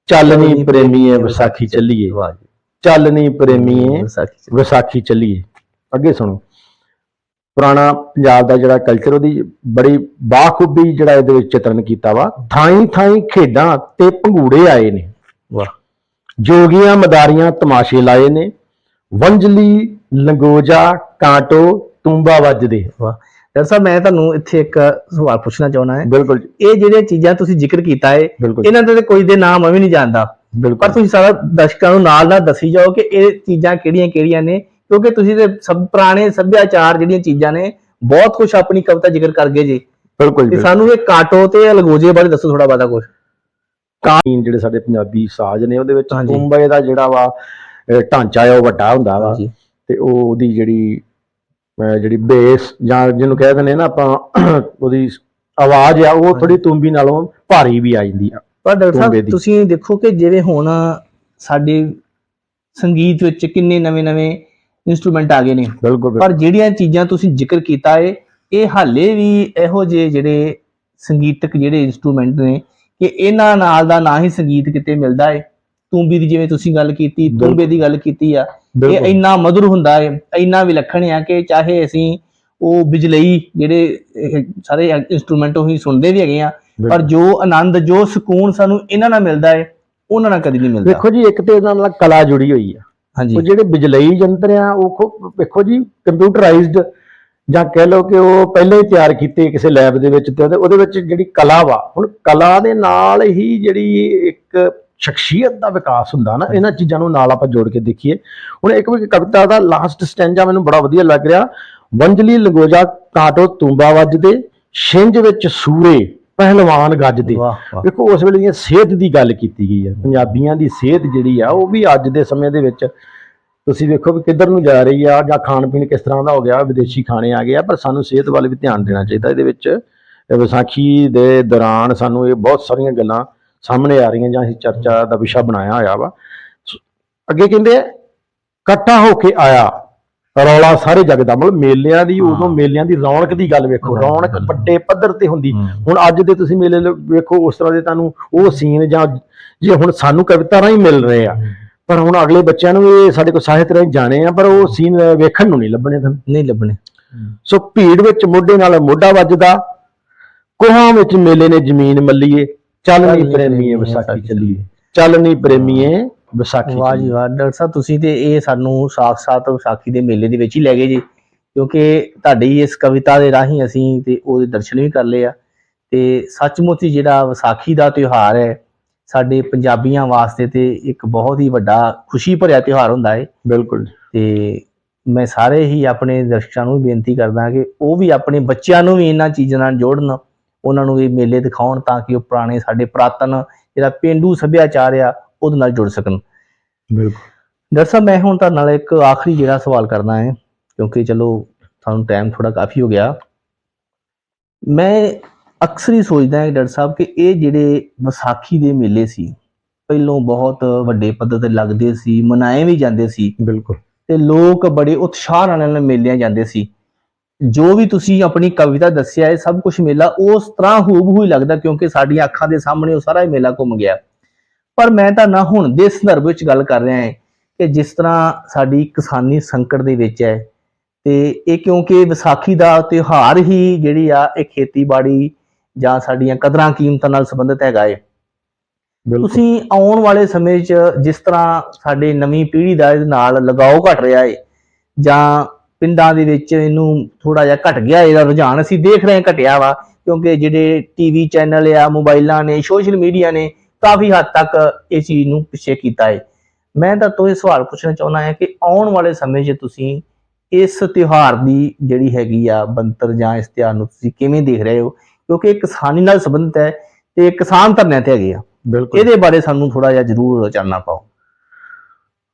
ਚੱਲਨੀ ਪ੍ਰੇਮੀਏ ਵਿਸਾਖੀ ਚੱਲੀਏ। ਵਾਹ ਚੱਲਨੀ ਪ੍ਰੇਮੀਏ। ਵਿਸਾਖੀ ਚੱਲੀਏ। ਅੱਗੇ ਸੁਣੋ। ਪੁਰਾਣਾ ਪੰਜਾਬ ਦਾ ਜਿਹੜਾ ਕਲਚਰ ਉਹਦੀ ਬੜੀ ਬਾਖੂਬੀ ਜਿਹੜਾ ਇਹਦੇ ਵਿੱਚ ਚਿਤਰਨ ਕੀਤਾ ਵਾ। ਥਾਈ ਥਾਈ ਖੇਡਾਂ ਤੇ ਪੰਘੂੜੇ ਆਏ ਨੇ। ਵਾਹ। ਜੋਗੀਆਂ ਮਦਾਰੀਆਂ ਤਮਾਸ਼ੇ ਲਾਏ ਨੇ। ਵੰਜਲੀ ਲੰਗੋਜਾ ਕਾਂਟੋ ਤੂੰਬਾ ਵੱਜਦੇ। ਵਾਹ। ਡਾਕਟਰ ਸਾਹਿਬ ਮੈਂ ਤੁਹਾਨੂੰ ਇੱਥੇ ਇੱਕ ਸਵਾਲ ਪੁੱਛਣਾ ਚਾਹੁੰਦਾ ਹਾਂ। ਬਿਲਕੁਲ ਇਹ ਜਿਹੜੀਆਂ ਚੀਜ਼ਾਂ ਤੁਸੀਂ ਜ਼ਿਕਰ ਕੀਤਾ ਹੈ ਇਹਨਾਂ ਦੇ ਤਾਂ ਕੋਈ ਦੇ ਨਾਮ ਮੈਂ ਵੀ ਨਹੀਂ ਜਾਣਦਾ। ਪਰ ਤੁਸੀਂ ਸਾਰਾ ਦਰਸ਼ਕਾਂ ਨੂੰ ਨਾਲ ਨਾਲ ਦੱਸੀ ਜਾਓ ਕਿ ਇਹ ਚੀਜ਼ਾਂ ਕਿਹੜੀਆਂ ਕਿਹੜੀਆਂ ਨੇ ਕਿਉਂਕਿ ਤੁਸੀਂ ਤੇ ਸਭ ਪੁਰਾਣੇ ਸੱਭਿਆਚਾਰ ਜਿਹੜੀਆਂ ਚੀਜ਼ਾਂ ਨੇ ਬਹੁਤ ਕੁਝ ਆਪਣੀ ਕਵਿਤਾ ਜ਼ਿਕਰ ਕਰ ਗਏ ਜੀ। ਬਿਲਕੁਲ ਤੇ ਜੀ ਸਾਨੂੰ ਇਹ ਕਾਟੋ ਤੇ ਅਲਗੋਜੇ ਬਾਰੇ ਦੱਸੋ ਥੋੜਾ ਬਾਤਾ ਕੁਝ ਕਾਲੀਨ ਜਿਹੜੇ ਸਾਡੇ ਪੰਜਾਬੀ ਸਾਜ਼ ਨੇ ਉਹਦੇ ਵਿੱਚ। ਤੂੰਬੇ ਦਾ ਜਿਹੜਾ ਵਾ ਢਾਂਚਾ ਉਹ ਵੱਡਾ ਹੁੰਦਾ ਵਾ। ਤੇ ਉਹ ਉਹਦੀ ਜਿਹੜੀ ਜਿਹੜੀ ਬੇਸ ਜਾਂ ਜਿਹਨੂੰ ਕਹਿ ਦਿੰਦੇ ਨਾ ਆਪਾਂ ਉਹਦੀ ਆਵਾਜ਼ ਆ ਉਹ ਥੋੜੀ ਤੁੰਬੀ ਨਾਲੋਂ ਭਾਰੀ ਵੀ ਆ ਜਾਂਦੀ ਆ ਪਰ ਡਾਕਟਰ ਸਾਹਿਬ। ਤੁਸੀਂ ਦੇਖੋ ਕਿ ਜਿਵੇਂ ਹੁਣ ਸਾਡੇ ਸੰਗੀਤ ਵਿੱਚ ਕਿੰਨੇ ਨਵੇਂ-ਨਵੇਂ ਇਨਸਟਰੂਮੈਂਟ ਆ ਗਏ ਨੇ। ਬਿਲਕੁਲ ਪਰ ਜਿਹੜੀਆਂ ਚੀਜ਼ਾਂ ਤੁਸੀਂ ਜ਼ਿਕਰ ਕੀਤਾ ਏ ਇਹ ਹਾਲੇ ਵੀ ਇਹੋ ਜਿਹੇ ਜਿਹੜੇ ਸੰਗੀਤਕ ਜਿਹੜੇ ਇਨਸਟਰੂਮੈਂਟ ਨੇ ਕਿ ਇਹਨਾਂ ਨਾਲ ਦਾ ਨਾ ਹੀ ਸੰਗੀਤ ਕਿਤੇ ਮਿਲਦਾ ਏ। ਤੂੰਬੀ ਦੀ ਜਿਵੇਂ ਤੁਸੀਂ ਗੱਲ ਕੀਤੀ। ਤੂੰਬੇ ਦੀ ਗੱਲ ਕੀਤੀ ਆ ਇਹ ਇੰਨਾ ਮధుਰ ਹੁੰਦਾ ਏ ਇੰਨਾ ਵਿਲੱਖਣ ਆ ਕਿ ਚਾਹੇ ਅਸੀਂ ਉਹ ਬਿਜਲਈ ਜਿਹੜੇ ਸਾਰੇ ਇਨਸਟਰੂਮੈਂਟ ਉਹੀ ਸੁਣਦੇ ਵੀ ਹੈਗੇ ਆ ਪਰ ਜੋ ਆਨੰਦ ਜੋ ਸਕੂਨ ਸਾਨੂੰ ਇਹਨਾਂ ਨਾਲ ਮਿਲਦਾ ਏ ਉਹਨਾਂ ਨਾਲ ਕਦੀ ਨਹੀਂ ਮਿਲਦਾ। ਵੇਖੋ ਜੀ ਇੱਕ ਤੇ ਇਹਦੇ ਨਾਲ ਕਲਾ ਜੁੜੀ ਹੋਈ ਆ। ਹਾਂਜੀ। ਉਹ ਜਿਹੜੇ ਬਿਜਲਈ ਯੰਤਰ ਆ ਉਹ ਵੇਖੋ ਜੀ ਕੰਪਿਊਟਰਾਈਜ਼ਡ ਜਾਂ ਕਹਿ ਲਓ ਕਿ ਉਹ ਪਹਿਲਾਂ ਹੀ ਤਿਆਰ ਕੀਤੇ ਕਿਸੇ ਲੈਬ ਦੇ ਵਿੱਚ ਤੇ ਉਹਦੇ ਉਹਦੇ ਵਿੱਚ ਜਿਹੜੀ ਕਲਾ ਵਾ ਹੁਣ ਕਲਾ ਦੇ ਨਾਲ ਹੀ ਜਿਹੜੀ ਇੱਕ ਸ਼ਖਸੀਅਤ ਦਾ ਵਿਕਾਸ ਹੁੰਦਾ ਨਾ ਇਹਨਾਂ ਚੀਜ਼ਾਂ ਨੂੰ ਨਾਲ ਆਪਾਂ ਜੋੜ ਕੇ ਦੇਖੀਏ। ਹੁਣ ਇੱਕ ਵੀ ਕਵਿਤਾ ਦਾ ਲਾਸਟ ਸਟੈਂਜਾ ਮੈਨੂੰ ਬੜਾ ਵਧੀਆ ਲੱਗ ਰਿਹਾ। ਵੰਜਲੀ ਲੰਗੋਜਾ ਕਾਟੋ ਤੂੰਬਾ ਵੱਜਦੇ ਛਿੰਝ ਵਿੱਚ ਸੂਰੇ। ਪਹਿਲਵਾਨ ਗੱਜਦੇ ਵੇਖੋ ਉਸ ਵੇਲੇ ਦੀਆਂ ਸਿਹਤ ਦੀ ਗੱਲ ਕੀਤੀ ਗਈ ਹੈ ਪੰਜਾਬੀਆਂ ਦੀ ਸਿਹਤ ਜਿਹੜੀ ਆ ਉਹ ਵੀ ਅੱਜ ਦੇ ਸਮੇਂ ਦੇ ਵਿੱਚ ਤੁਸੀਂ ਵੇਖੋ ਵੀ ਕਿੱਧਰ ਨੂੰ ਜਾ ਰਹੀ ਆ ਜਾਂ ਖਾਣ ਪੀਣ ਕਿਸ ਤਰ੍ਹਾਂ ਦਾ ਹੋ ਗਿਆ ਵਿਦੇਸ਼ੀ ਖਾਣੇ ਆ ਗਏ ਆ ਪਰ ਸਾਨੂੰ ਸਿਹਤ ਵੱਲ ਵੀ ਧਿਆਨ ਦੇਣਾ ਚਾਹੀਦਾ। ਇਹਦੇ ਵਿੱਚ ਵਿਸਾਖੀ ਦੇ ਦੌਰਾਨ ਸਾਨੂੰ ਇਹ ਬਹੁਤ ਸਾਰੀਆਂ ਗੱਲਾਂ ਸਾਹਮਣੇ ਆ ਰਹੀਆਂ ਜਾਂ ਅਸੀਂ ਚਰਚਾ ਦਾ ਵਿਸ਼ਾ ਬਣਾਇਆ ਹੋਇਆ ਵਾ। ਅੱਗੇ ਕਹਿੰਦੇ ਆ, ਇਕੱਠਾ ਹੋ ਕੇ ਆਇਆ। ਰੌਲਾ ਸਾਰੇ ਜਗ ਦਾ ਮਤਲਬ ਮੇਲਿਆਂ ਦੀ ਉਦੋਂ। ਮੇਲਿਆਂ ਦੀ ਰੌਣਕ ਦੀ ਗੱਲ ਵੇਖੋ ਰੌਣਕ। ਵੱਡੇ ਪੱਧਰ ਤੇ ਹੁੰਦੀ। ਹੁਣ ਅੱਜ ਦੇ ਤੁਸੀਂ ਮੇਲੇ ਵੇਖੋ ਉਸ ਤਰ੍ਹਾਂ ਦੇ ਤੁਹਾਨੂੰ ਉਹ ਸੀਨ ਜਾਂ ਜੇ ਹੁਣ ਸਾਨੂੰ ਕਵਿਤਾ ਰਾਹੀਂ ਮਿਲ ਰਹੇ ਆ ਪਰ ਹੁਣ ਅਗਲੇ ਬੱਚਿਆਂ ਨੂੰ ਇਹ ਸਾਡੇ ਕੋਲ ਸਾਹਿਤ ਰਾਹੀਂ ਜਾਣੇ ਆ ਪਰ ਉਹ ਸੀਨ ਵੇਖਣ ਨੂੰ ਨਹੀਂ ਲੱਭਣੇ ਤੁਹਾਨੂੰ ਨਹੀਂ ਲੱਭਣੇ ਸੋ ਭੀੜ ਵਿੱਚ ਮੋਢੇ ਨਾਲ ਮੋਢਾ ਵੱਜਦਾ ਕੋਹਾਂ ਵਿੱਚ ਮੇਲੇ ਨੇ ਜ਼ਮੀਨ ਮੱਲੀਏ ਚੱਲ ਚੱਲ ਨੀ ਨੀ ਪ੍ਰੇਮੀਏ ਵਿਸਾਖੀ ਚੱਲੀਏ ਚੱਲ ਨੀ ਪ੍ਰੇਮੀਏ ਵਿਸਾਖੀ ਵਾਹ ਜੀ ਵਾਹ ਡਾਕਟਰ ਸਾਹਿਬ ਤੁਸੀਂ ਤੇ ਇਹ ਸਾਨੂੰ ਸਾਖ-ਸਾਤ ਵਿਸਾਖੀ ਦੇ ਮੇਲੇ ਦੇ ਵਿੱਚ ਹੀ ਲੈ ਗਏ ਜੀ ਕਿਉਂਕਿ ਤੁਹਾਡੀ ਇਸ ਕਵਿਤਾ ਦੇ ਰਾਹੀਂ ਅਸੀਂ ਤੇ ਉਹਦੇ ਦਰਸ਼ਨ ਵੀ ਕਰ ਲਏ ਆ। ਤੇ ਸੱਚਮੁੱਚ ਜਿਹੜਾ ਵਿਸਾਖੀ ਦਾ ਤਿਉਹਾਰ ਹੈ ਸਾਡੇ ਪੰਜਾਬੀਆਂ ਵਾਸਤੇ ਤੇ ਇੱਕ ਬਹੁਤ ਹੀ ਵੱਡਾ ਖੁਸ਼ੀ ਭਰਿਆ ਤਿਉਹਾਰ ਹੁੰਦਾ ਹੈ। ਬਿਲਕੁਲ ਤੇ ਮੈਂ ਸਾਰੇ ਹੀ ਆਪਣੇ ਦਰਸ਼ਕਾਂ ਨੂੰ ਬੇਨਤੀ ਕਰਦਾ ਕਿ ਉਹ ਵੀ ਆਪਣੇ ਬੱਚਿਆਂ ਨੂੰ ਵੀ ਇਹਨਾਂ ਚੀਜ਼ਾਂ ਨਾਲ ਜੋੜਨ ਉਹਨਾਂ ਨੂੰ ਵੀ ਮੇਲੇ ਦਿਖਾਉਣ ਤਾਂ ਕਿ ਉਹ ਪੁਰਾਣੇ ਸਾਡੇ ਪੁਰਾਤਨ ਜਿਹੜਾ ਪਿੰਡੂ ਸੱਭਿਆਚਾਰ ਆ ਉਹਦੇ ਨਾਲ ਜੁੜ ਸਕਣ। ਬਿਲਕੁਲ। ਡਾਕਟਰ ਸਾਹਿਬ ਮੈਂ ਹੁਣ ਤੁਹਾਡੇ ਨਾਲ ਇੱਕ ਆਖਰੀ ਜਿਹੜਾ ਸਵਾਲ ਕਰਨਾ ਹੈ ਕਿਉਂਕਿ ਚਲੋ ਸਾਨੂੰ ਟਾਈਮ ਥੋੜਾ ਕਾਫੀ ਹੋ ਗਿਆ। ਮੈਂ ਅਕਸਰ ਹੀ ਸੋਚਦਾ ਹਾਂ ਡਾਕਟਰ ਸਾਹਿਬ ਕਿ ਇਹ ਜਿਹੜੇ ਵਿਸਾਖੀ ਦੇ ਮੇਲੇ ਸੀ ਪਹਿਲੋਂ ਬਹੁਤ ਵੱਡੇ ਪੱਧਰ ਤੇ ਲੱਗਦੇ ਸੀ ਮਨਾਏ ਵੀ ਜਾਂਦੇ ਸੀ। ਬਿਲਕੁਲ। ਤੇ ਲੋਕ ਬੜੇ ਉਤਸ਼ਾਹ ਨਾਲ ਇਹਨਾਂ ਮੇਲਿਆਂ ਜਾਂਦੇ ਸੀ। ਜੋ ਵੀ ਤੁਸੀਂ ਆਪਣੀ ਕਵਿਤਾ ਦੱਸਿਆ ਇਹ ਸਭ ਕੁਝ ਮੇਲਾ ਉਸ ਤਰ੍ਹਾਂ ਹੂਬਹੂ ਹੀ ਲੱਗਦਾ ਕਿਉਂਕਿ ਸਾਡੀਆਂ ਅੱਖਾਂ ਦੇ ਸਾਹਮਣੇ ਉਹ ਸਾਰਾ ਹੀ ਮੇਲਾ ਘੁੰਮ ਗਿਆ। ਪਰ ਮੈਂ ਤਾਂ ਨਾ ਹੁਣ ਦੇ ਸੰਦਰਭ ਵਿੱਚ ਗੱਲ ਕਰ ਰਿਹਾ ਹਾਂ ਕਿ ਜਿਸ ਤਰ੍ਹਾਂ ਸਾਡੀ ਕਿਸਾਨੀ ਸੰਕਟ ਦੇ ਵਿੱਚ ਹੈ ਤੇ ਇਹ ਕਿਉਂਕਿ ਵਿਸਾਖੀ ਦਾ ਤਿਉਹਾਰ ਹੀ ਜਿਹੜੀ ਆ ਇਹ ਖੇਤੀਬਾੜੀ ਜਾਂ ਸਾਡੀਆਂ ਕਦਰਾਂ ਕੀਮਤਾਂ ਨਾਲ ਸੰਬੰਧਿਤ ਹੈਗਾ ਬਿਲਕੁਲ। ਤੁਸੀਂ ਆਉਣ ਵਾਲੇ ਸਮੇਂ 'ਚ ਜਿਸ ਤਰ੍ਹਾਂ ਸਾਡੇ ਨਵੀਂ ਪੀੜ੍ਹੀ ਦਾ ਇਹਦੇ ਨਾਲ ਲਗਾਓ ਘਟ ਰਿਹਾ ਹੈ ਜਾਂ ਪਿੰਡਾਂ ਦੇ ਵਿੱਚ ਇਹਨੂੰ ਥੋੜਾ ਜਿਹਾ ਘਟ ਗਿਆ ਇਹਦਾ ਰੁਝਾਨ ਅਸੀਂ ਦੇਖ ਰਹੇ ਹਾਂ ਘਟਿਆ ਵਾ ਕਿਉਂਕਿ ਜਿਹੜੇ ਟੀਵੀ ਚੈਨਲ ਆ ਮੋਬਾਈਲਾਂ ਨੇ ਸੋਸ਼ਲ ਮੀਡੀਆ ਨੇ ਕਾਫੀ ਹੱਦ ਤੱਕ ਇਸ ਚੀਜ਼ ਨੂੰ ਪਿੱਛੇ ਕੀਤਾ ਹੈ ਮੈਂ ਤਾਂ ਤੋਂ ਇਹ ਸਵਾਲ ਪੁੱਛਣਾ ਚਾਹੁੰਦਾ ਹਾਂ ਕਿ ਆਉਣ ਵਾਲੇ ਸਮੇਂ 'ਚ ਤੁਸੀਂ ਇਸ ਤਿਉਹਾਰ ਦੀ ਜਿਹੜੀ ਹੈਗੀ ਆ ਬੰਤਰ ਜਾਂ ਇਸ ਤਿਉਹਾਰ ਨੂੰ ਤੁਸੀਂ ਕਿਵੇਂ ਦੇਖ ਰਹੇ ਹੋ? ਕਿਉਂਕਿ ਇਹ ਕਿਸਾਨੀ ਨਾਲ ਸੰਬੰਧਿਤ ਹੈ ਤੇ ਕਿਸਾਨ ਧਰਨਿਆਂ ਤੇ ਹੈਗੇ ਆ। ਬਿਲਕੁਲ। ਇਹਦੇ ਬਾਰੇ ਸਾਨੂੰ ਥੋੜਾ ਜਿਹਾ ਜ਼ਰੂਰ ਜਾਣਨਾ ਪਾਓ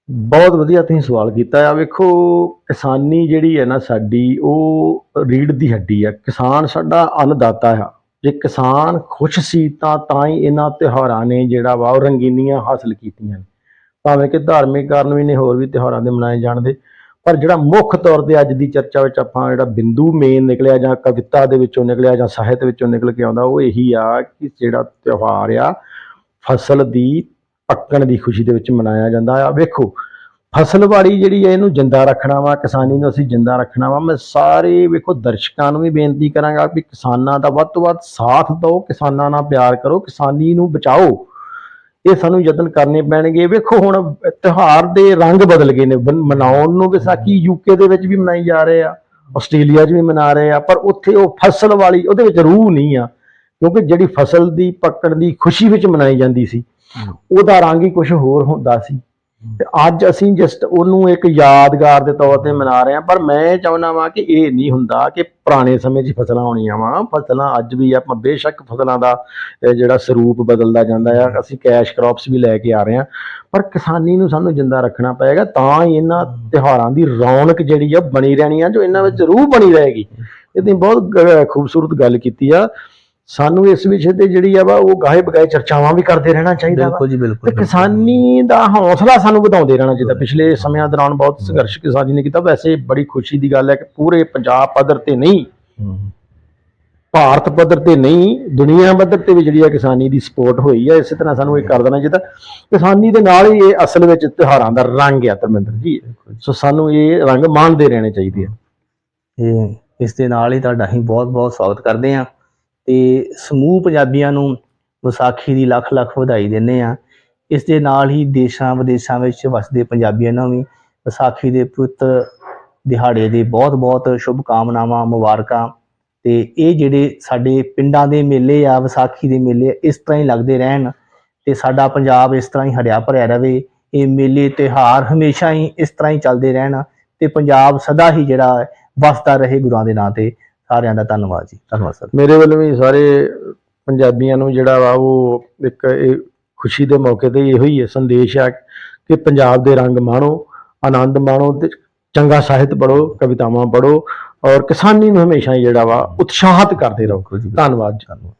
ਬਹੁਤ ਵਧੀਆ ਤੁਸੀਂ ਸਵਾਲ ਕੀਤਾ ਆ। ਵੇਖੋ ਕਿਸਾਨੀ ਜਿਹੜੀ ਹੈ ਨਾ ਸਾਡੀ ਉਹ ਰੀੜ ਦੀ ਹੱਡੀ ਆ। ਕਿਸਾਨ ਸਾਡਾ ਅੰਨਦਾਤਾ ਆ। ਜੇ ਕਿਸਾਨ ਖੁਸ਼ ਸੀ ਤਾਂ ਤਾਂ ਹੀ ਇਹਨਾਂ ਤਿਉਹਾਰਾਂ ਨੇ ਜਿਹੜਾ ਵਾ ਉਹ ਰੰਗੀਨੀਆਂ ਹਾਸਲ ਕੀਤੀਆਂ ਨੇ। ਭਾਵੇਂ ਕਿ ਧਾਰਮਿਕ ਕਾਰਨ ਵੀ ਨੇ, ਹੋਰ ਵੀ ਤਿਉਹਾਰਾਂ ਦੇ ਮਨਾਏ ਜਾਣਦੇ। ਪਰ ਜਿਹੜਾ ਮੁੱਖ ਤੌਰ ਤੇ ਅੱਜ ਦੀ ਚਰਚਾ ਵਿੱਚ ਆਪਾਂ ਜਿਹੜਾ ਬਿੰਦੂ ਮੇਨ ਨਿਕਲਿਆ ਜਾਂ ਕਵਿਤਾ ਦੇ ਵਿੱਚੋਂ ਨਿਕਲਿਆ ਜਾਂ ਸਾਹਿਤ ਵਿੱਚੋਂ ਨਿਕਲ ਕੇ ਆਉਂਦਾ, ਉਹ ਇਹੀ ਆ ਕਿ ਜਿਹੜਾ ਤਿਉਹਾਰ ਆ, ਫਸਲ ਦੀ ਪੱਕਣ ਦੀ ਖੁਸ਼ੀ ਦੇ ਵਿੱਚ ਮਨਾਇਆ ਜਾਂਦਾ ਆ। ਵੇਖੋ ਫਸਲਵਾੜੀ ਜਿਹੜੀ ਹੈ ਇਹਨੂੰ ਜਿੰਦਾ ਰੱਖਣਾ ਵਾ ਕਿਸਾਨੀ ਨੂੰ ਅਸੀਂ ਜਿੰਦਾ ਰੱਖਣਾ ਵਾ। ਮੈਂ ਸਾਰੇ ਵੇਖੋ ਦਰਸ਼ਕਾਂ ਨੂੰ ਵੀ ਬੇਨਤੀ ਕਰਾਂਗਾ ਵੀ ਕਿਸਾਨਾਂ ਦਾ ਵੱਧ ਤੋਂ ਵੱਧ ਸਾਥ ਦਿਓ ਕਿਸਾਨਾਂ ਨਾਲ ਪਿਆਰ ਕਰੋ ਕਿਸਾਨੀ ਨੂੰ ਬਚਾਓ। ਇਹ ਸਾਨੂੰ ਯਤਨ ਕਰਨੇ ਪੈਣਗੇ। ਵੇਖੋ ਹੁਣ ਤਿਉਹਾਰ ਦੇ ਰੰਗ ਬਦਲ ਗਏ ਨੇ। ਮਨਾਉਣ ਨੂੰ ਵਿਸਾਖੀ ਯੂਕੇ ਦੇ ਵਿੱਚ ਵੀ ਮਨਾਈ ਜਾ ਰਹੇ ਆ ਆਸਟ੍ਰੇਲੀਆ 'ਚ ਵੀ ਮਨਾ ਰਹੇ ਆ ਪਰ ਉੱਥੇ ਉਹ ਫਸਲ ਵਾਲੀ ਉਹਦੇ ਵਿੱਚ ਰੂਹ ਨਹੀਂ ਆ ਕਿਉਂਕਿ ਜਿਹੜੀ ਫਸਲ ਦੀ ਪੱਕਣ ਦੀ ਖੁਸ਼ੀ ਵਿੱਚ ਮਨਾਈ ਜਾਂਦੀ ਸੀ। ਉਹਦਾ ਰੰਗ ਹੀ ਕੁਝ ਹੋਰ ਹੁੰਦਾ ਸੀ। ਤੇ ਅੱਜ ਅਸੀਂ ਜਸਟ ਉਹਨੂੰ ਇੱਕ ਯਾਦਗਾਰ ਦੇ ਤੌਰ ਤੇ ਮਨਾ ਰਹੇ ਹਾਂ ਪਰ ਮੈਂ ਚਾਹੁੰਦਾ ਵਾਂ ਕਿ ਇਹ ਨਹੀਂ ਹੁੰਦਾ ਕਿ ਪੁਰਾਣੇ ਸਮੇਂ 'ਚ ਫਸਲਾਂ ਹੋਣੀਆਂ ਵਾ। ਫਸਲਾਂ ਅੱਜ ਵੀ ਆਪਾਂ ਬੇਸ਼ੱਕ ਫਸਲਾਂ ਦਾ ਜਿਹੜਾ ਸਰੂਪ ਬਦਲਦਾ ਜਾਂਦਾ ਆ ਅਸੀਂ ਕੈਸ਼ ਕ੍ਰੌਪਸ ਵੀ ਲੈ ਕੇ ਆ ਰਹੇ ਹਾਂ ਪਰ ਕਿਸਾਨੀ ਨੂੰ ਸਾਨੂੰ ਜਿੰਦਾ ਰੱਖਣਾ ਪਏਗਾ ਤਾਂ ਹੀ ਇਹਨਾਂ ਤਿਉਹਾਰਾਂ ਦੀ ਰੌਣਕ ਜਿਹੜੀ ਆ ਬਣੀ ਰਹਿਣੀ ਆ ਜੋ ਇਹਨਾਂ ਵਿੱਚ ਰੂਹ ਬਣੀ ਰਹੇਗੀ। ਇਹ ਤੁਸੀਂ ਬਹੁਤ ਖੂਬਸੂਰਤ ਗੱਲ ਕੀਤੀ ਆ। ਸਾਨੂੰ ਇਸ ਵਿਸ਼ੇ ਤੇ ਜਿਹੜੀ ਆ ਵਾ ਉਹ ਗਾਹੇ ਬਗਾਏ ਚਰਚਾਵਾਂ ਵੀ ਕਰਦੇ ਰਹਿਣਾ ਚਾਹੀਦਾ ਬਿਲਕੁਲ ਜੀ ਬਿਲਕੁਲ ਤੇ ਕਿਸਾਨੀ ਦਾ ਹੌਸਲਾ ਸਾਨੂੰ ਵਧਾਉਂਦੇ ਰਹਿਣਾ ਚਾਹੀਦਾ। ਪਿਛਲੇ ਸਮਿਆਂ ਦੌਰਾਨ ਬਹੁਤ ਸੰਘਰਸ਼ ਕਿਸਾਨੀ ਨੇ ਕੀਤਾ ਵੈਸੇ ਬੜੀ ਖੁਸ਼ੀ ਦੀ ਗੱਲ ਹੈ ਕਿ ਪੂਰੇ ਪੰਜਾਬ ਪੱਧਰ ਤੇ ਨਹੀਂ ਭਾਰਤ ਪੱਧਰ ਤੇ ਨਹੀਂ ਦੁਨੀਆ ਪੱਧਰ ਤੇ ਵੀ ਜਿਹੜੀ ਹੈ ਕਿਸਾਨੀ ਦੀ ਸਪੋਰਟ ਹੋਈ ਹੈ ਇਸੇ ਤਰ੍ਹਾਂ ਸਾਨੂੰ ਇਹ ਕਰ ਦੇਣਾ ਚਾਹੀਦਾ। ਕਿਸਾਨੀ ਦੇ ਨਾਲ ਹੀ ਇਹ ਅਸਲ ਵਿੱਚ ਤਿਉਹਾਰਾਂ ਦਾ ਰੰਗ ਆ ਧਰਮਿੰਦਰ ਜੀ। ਸੋ ਸਾਨੂੰ ਇਹ ਰੰਗ ਮਾਣਦੇ ਰਹਿਣੇ ਚਾਹੀਦੇ ਆ। ਇਹ ਇਸ ਦੇ ਨਾਲ ਹੀ ਤੁਹਾਡਾ ਅਸੀਂ ਬਹੁਤ ਬਹੁਤ ਸਵਾਗਤ ਕਰਦੇ ਹਾਂ। ਤੇ ਸਮੂਹ ਪੰਜਾਬੀਆਂ ਨੂੰ ਵਿਸਾਖੀ ਦੀ ਲੱਖ ਲੱਖ ਵਧਾਈ ਦਿੰਦੇ ਆ ਇਸ ਦੇ ਨਾਲ ਹੀ ਦੇਸ਼ਾਂ ਵਿਦੇਸ਼ਾਂ ਵਿੱਚ ਵਸਦੇ ਪੰਜਾਬੀਆਂ ਨੂੰ ਵੀ ਵਿਸਾਖੀ ਦੇ ਪਵਿੱਤਰ ਦਿਹਾੜੇ ਦੇ ਬਹੁਤ ਬਹੁਤ ਸ਼ੁਭ ਕਾਮਨਾਵਾਂ ਮੁਬਾਰਕਾਂ ਤੇ ਇਹ ਜਿਹੜੇ ਸਾਡੇ ਪਿੰਡਾਂ ਦੇ ਮੇਲੇ ਆ, ਵਿਸਾਖੀ ਦੇ ਮੇਲੇ ਇਸ ਤਰ੍ਹਾਂ ਹੀ ਲੱਗਦੇ ਰਹਿਣ ਤੇ ਸਾਡਾ ਪੰਜਾਬ ਇਸ ਤਰ੍ਹਾਂ ਹੀ ਹਰਿਆ ਭਰਿਆ ਰਵੇ। ਇਹ ਮੇਲੇ, ਤਿਉਹਾਰ ਹਮੇਸ਼ਾ ਹੀ ਇਸ ਤਰ੍ਹਾਂ ਹੀ ਚੱਲਦੇ ਰਹਿਣ ਤੇ ਪੰਜਾਬ ਸਦਾ ਹੀ ਜਿਹੜਾ ਵਸਦਾ ਰਹੇ ਗੁਰਾਂ ਦੇ ਨਾਂ ਤੇ। ਸਾਰਿਆਂ ਦਾ ਧੰਨਵਾਦ ਜੀ ਧੰਨਵਾਦ ਸਰ। ਮੇਰੇ ਵੱਲੋਂ ਵੀ ਸਾਰੇ ਪੰਜਾਬੀਆਂ ਨੂੰ ਜਿਹੜਾ ਵਾ ਉਹ ਇੱਕ ਇਹ ਖੁਸ਼ੀ ਦੇ ਮੌਕੇ ਤੇ ਇਹੋ ਹੀ ਹੈ ਸੰਦੇਸ਼ ਆ ਕਿ ਪੰਜਾਬ ਦੇ ਰੰਗ ਮਾਣੋ ਆਨੰਦ ਮਾਣੋ ਤੇ ਚੰਗਾ ਸਾਹਿਤ ਪੜੋ ਕਵਿਤਾਵਾਂ ਪੜੋ ਔਰ ਕਿਸਾਨੀ ਨੂੰ ਹਮੇਸ਼ਾ ਜਿਹੜਾ ਵਾ ਉਤਸ਼ਾਹਿਤ ਕਰਦੇ ਰਹੋ। ਧੰਨਵਾਦ ਜੀ। ਧੰਨਵਾਦ।